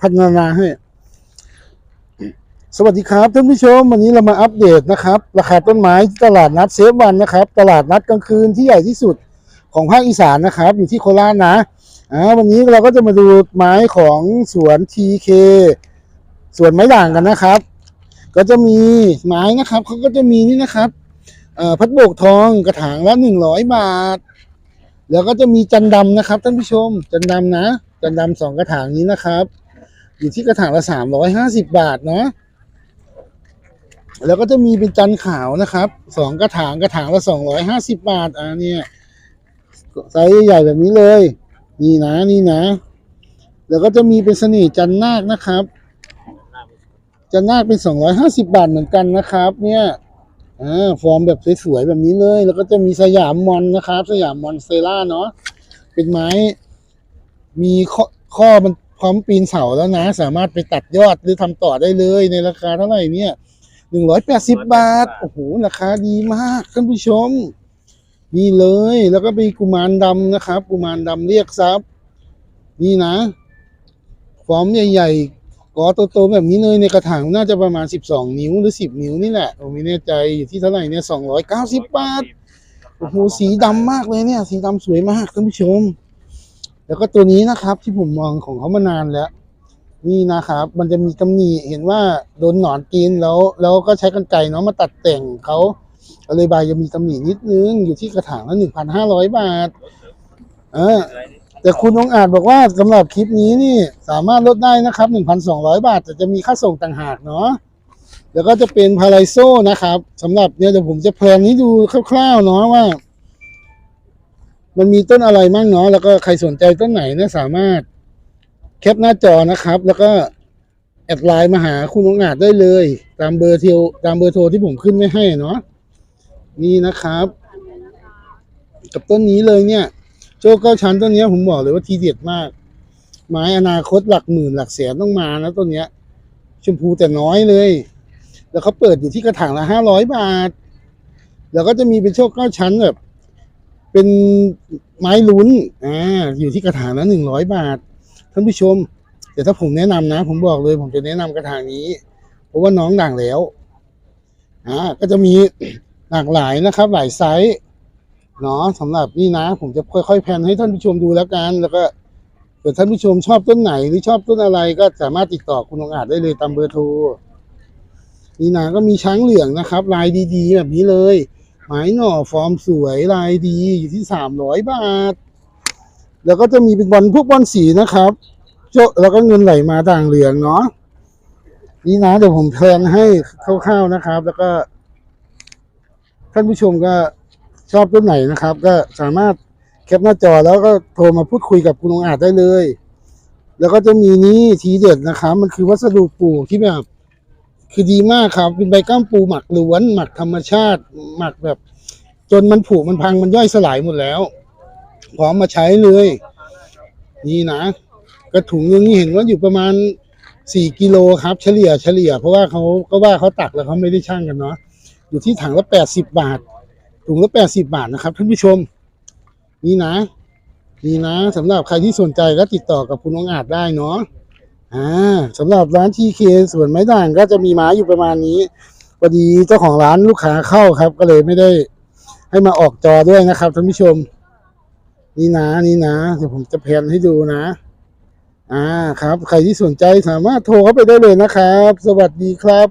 พัฒนาให้ สวัสดีครับท่านผู้ชม วันนี้เรามาอัปเดตนะครับ ราคาต้นไม้ที่ตลาดนัดเซฟวันนะครับ ตลาดนัดกลางคืนที่ใหญ่ที่สุดของภาคอีสานนะครับ อยู่ที่โคราชนะอ่าวันนี้เราก็จะมาดูไม้ของสวนทีเคสวนไม้ด่างกันนะครับ ก็จะมีไม้นะครับเขาก็จะมีนี่นะครับพัดโบกทองกระถางละหนึ่งร้อยบาท แล้วก็จะมีจันดำนะครับท่านผู้ชม จันดำนะ จันดำสองกระถางนี้นะครับ อยู่ที่กระถางละสามร้อยห้าสิบบาทนะ แล้วก็จะมีเป็นจันขาวนะครับสองกระถางกระถางละสองร้อยห้าสิบบาทอ่าเนี่ยไซส์ใหญ่แบบนี้เลย นี่นะนี่นะ แล้วก็จะมีเป็นสน่ห์จันนาคนะครับ จันนาคเป็นสองร้อยห้าสิบาทเหมือนกันนะครับ เนี่ยอ่าฟอร์มแบบสวยๆแบบนี้เลย แล้วก็จะมีสยามมอนนะครับ สยามมอนเซล่าเนาะเป็นไม้ มีข้อข้อมัน พร้อมปีนเสาแล้วนะ สามารถไปตัดยอดหรือทำต่อได้เลยในราคาเท่าไหร่เนี่ยหนึ่งร้อยแปดสิบบาท โอ้โหราคาดีมากท่านผู้ชม นี่เลยแล้วก็มีกุมารดำนะครับ กุมารดำเรียกทรัพย์ นี่นะฟอร์มใหญ่ๆกอโตๆแบบนี้เลยในกระถางน่าจะประมาณสิบสองนิ้วหรือสิบนิ้วนี่แหละผมไม่แน่ใจอยู่ที่เท่าไหร่เนี่ยสองร้อยเก้าสิบบาทโอ้โหสีดำมากเลยเนี่ย สีดำสวยมากท่านผู้ชม แล้วก็ตัวนี้นะครับที่ผมมองของเขามานานแล้ว นี่นะครับ มันจะมีตำหนิเห็นว่าโดนหนอนกินแล้ว แล้วก็ใช้กันไก่เนาะมาตัดแต่งเขาเลยใบจะมีตำหนินิดนึงอยู่ที่กระถางละหนึ่งพันห้าร้อยบาทเออแต่คุณองอาจบอกว่าสำหรับคลิปนี้นี่สามารถลดได้นะครับหนึ่งพันสองร้อยบาท แต่จะมีค่าส่งต่างหากเนาะแล้วก็จะเป็นพาราโซนะครับสำหรับเนี่ยเดี๋ยวผมจะแพลนให้ดูคร่าวๆเนาะว่า มันมีต้นอะไรมั่งเนาะแล้วก็ใครสนใจต้นไหนเนี่ยสามารถแคปหน้าจอนะครับ แล้วก็แอดไลน์มาหาคุณองอาจได้เลย ตามเบอร์เทียวตามเบอร์โทรที่ผมขึ้นไว้ให้เนาะนี่นะครับ กับต้นนี้เลยเนี่ย โจ้เก้าชั้นต้นนี้ผมบอกเลยว่าทีเด็ดมาก ไม้อนาคตหลักหมื่นหลักแสนต้องมานะต้นเนี้ย ชมพูแต่น้อยเลย แล้วเขาเปิดอยู่ที่กระถางละห้าร้อยบาท แล้วก็จะมีเป็นโชคเก้าชั้นแบบ เป็นไม้ลุ้นอ่าอยู่ที่กระถางละหนึ่งร้อยบาท ท่านผู้ชม แต่ถ้าผมแนะนำนะ ผมบอกเลย ผมจะแนะนำกระถางนี้ เพราะว่าน้องด่างแล้วอ่าก็จะมีหลากหลายนะครับ หลายไซส์เนาะสำหรับนี่นะ ผมจะค่อยๆแพนให้ท่านผู้ชมดูแล้วกัน แล้วก็เกิดท่านผู้ชมชอบต้นไหนหรือชอบต้นอะไรก็สามารถติดต่อคุณองอาจได้เลยตามเบอร์โทรนี่นะก็มีช้างเหลืองนะครับ ลายดีๆแบบนี้เลย ไม้หน่อฟอร์มสวยลายดีอยู่ที่สามร้อยบาท แล้วก็จะมีเป็นบอลพวกบอลสีนะครับโจะแล้วก็เงินไหลมาต่างเหลืองเนาะนี่นะเดี๋ยวผมแพลนให้คร่าวๆนะครับ แล้วก็ท่านผู้ชมก็ชอบต้นไหนนะครับ ก็สามารถแคปหน้าจอแล้วก็โทรมาพูดคุยกับคุณองอาจได้เลย แล้วก็จะมีนี้ทีเด็ดนะครับ มันคือวัสดุปลูกที่แบบ คือดีมากครับเป็นใบก้ามปูหมักล้วน หมักธรรมชาติ หมักแบบ จนมันผุมันพังมันย่อยสลายหมดแล้ว พร้อมมาใช้เลย นี่นะกระถุงนึงนี่เห็นว่าอยู่ประมาณสี่กิโลครับ เฉลี่ยเฉลี่ย เพราะว่าเขาก็ว่าเขาตักแล้วเขาไม่ได้ช่างกันเนาะอยู่ที่ถังละแปดสิบบาท ถุงละแปดสิบาทนะครับท่านผู้ชม นี่นะ นี่นะสำหรับใครที่สนใจก็ติดต่อกับคุณองอาจได้เนาะ อ่าสำหรับร้านทีเคสวนไม้ด่างก็จะมีไม้อยู่ประมาณนี้พอดีเจ้าของร้านลูกค้าเข้าครับ ก็เลยไม่ได้ให้มาออกจอด้วยนะครับท่านผู้ชม นี่นะนี่นะเดี๋ยวผมจะแพนให้ดูนะ อ่าครับ ใครที่สนใจสามารถโทรเข้าไปได้เลยนะครับ สวัสดีครับ